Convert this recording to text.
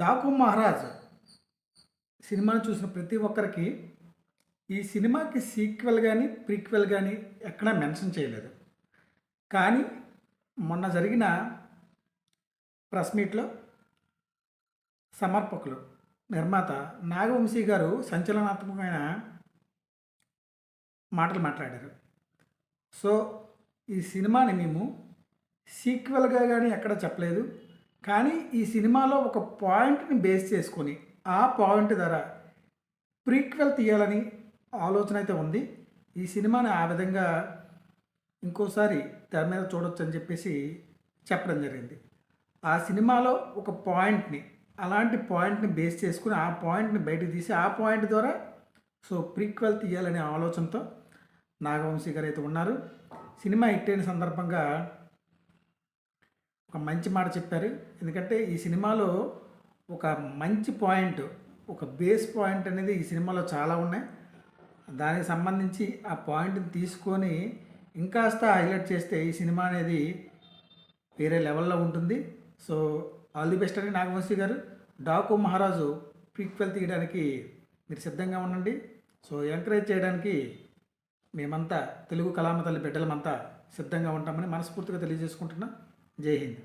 డాకు మహారాజ్ సినిమాను చూసిన ప్రతి ఒక్కరికి ఈ సినిమాకి సీక్వెల్ కానీ ప్రీక్వెల్ కానీ ఎక్కడా మెన్షన్ చేయలేదు. కానీ మొన్న జరిగిన ప్రెస్ మీట్లో సమర్పకులు నిర్మాత నాగవంశీ గారు సంచలనాత్మకమైన మాటలు మాట్లాడారు. సో ఈ సినిమాని మేము సీక్వెల్గా కానీ ఎక్కడ చెప్పలేదు. కానీ ఈ సినిమాలో ఒక పాయింట్ని బేస్ చేసుకొని ఆ పాయింట్ ద్వారా ప్రీక్వెల్ తీయాలని ఆలోచన అయితే ఉంది. ఈ సినిమాని ఆ విధంగా ఇంకోసారి తెర మీద చూడొచ్చు అని చెప్పేసి చెప్పడం జరిగింది. ఆ సినిమాలో ఒక పాయింట్ని అలాంటి పాయింట్ని బేస్ చేసుకుని ఆ పాయింట్ని బయటకు తీసి ఆ పాయింట్ ద్వారా సో ప్రీక్వెల్ తీయాలనే ఆలోచనతో నాగవంశీ గారు అయితే ఉన్నారు. సినిమా హిట్ అయిన సందర్భంగా ఒక మంచి మాట చెప్పారు. ఎందుకంటే ఈ సినిమాలో ఒక మంచి పాయింట్ ఒక బేస్ పాయింట్ అనేది ఈ సినిమాలో చాలా ఉన్నాయి. దానికి సంబంధించి ఆ పాయింట్ని తీసుకొని ఇంకాస్త హైలైట్ చేస్తే ఈ సినిమా అనేది వేరే లెవెల్లో ఉంటుంది. సో ఆల్ ది బెస్ట్ అని నాగవంశీ గారు. డాకు మహారాజు ప్రీక్వెల్ తీయడానికి మీరు సిద్ధంగా ఉండండి. సో ఎంకరేజ్ చేయడానికి మేమంతా తెలుగు కళామ తల్లి బిడ్డలమంతా సిద్ధంగా ఉంటామని మనస్ఫూర్తిగా తెలియజేసుకుంటున్నా. जय हिंद।